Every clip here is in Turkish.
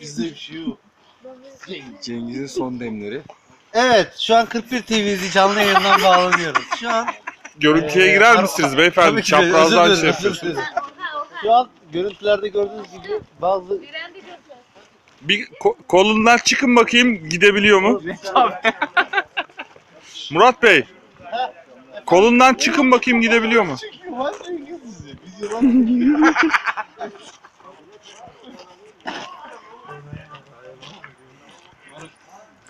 Bizde bir şey yok. Cengiz'in son demleri. Evet şu an 41 TV'si canlı yayından bağlanıyoruz. Şu an Görüntüye Ee, girer misiniz beyefendi? Tabii ki de, Çaprazdan özür şey dilerim, özür yapıyorsunuz. dilerim. Şu an görüntülerde gördüğünüz gibi bazı Bir ko- kolundan çıkın bakayım gidebiliyor mu? Murat Bey. Kolundan çıkın bakayım gidebiliyor mu? Var Cengiz bizi. Biz yalan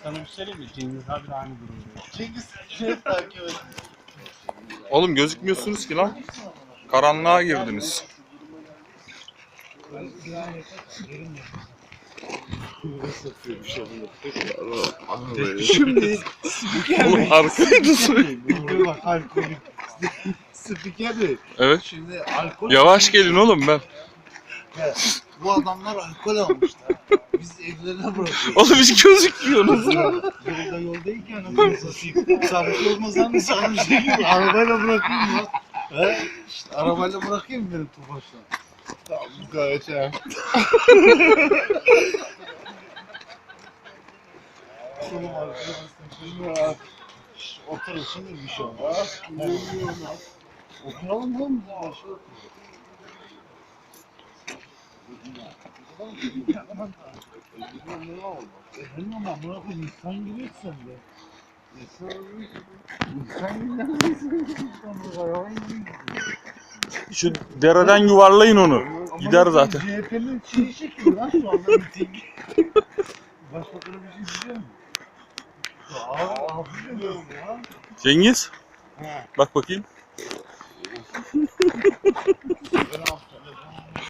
Sana bir şey mi? Cengiz abi de aynı durumda. Cengiz şey takip et. Oğlum gözükmüyorsunuz ki lan. Karanlığa girdiniz. Şimdi Oğlum arkaydı. Spiker Bey. Evet. Şimdi alkol Yavaş gelin oğlum ben. Bu adamlar alkol almışlar. Biz evlerine bırakıyoruz. Oğlum hiç gözükmüyorsunuz. Yolda yoldayken anasını satayım. Sarhoş olmasan da sarhoş değil. Arabayla bırakayım ya. He? İşte arabayla bırakayım benim Tofaş'la. Tamam bu gayet ya. Oğlum arkadaşlar ya. Oturun şimdi bir şey olmaz. Oturalım oğlum biz Şu dereden yuvarlayın onu. Gider zaten. CHP'nin şeyi çekiyor lan şu anda miting. Başbakanı bir şey biliyor mu? Abi hafif ediyorum ya. Cengiz. Bak bakayım.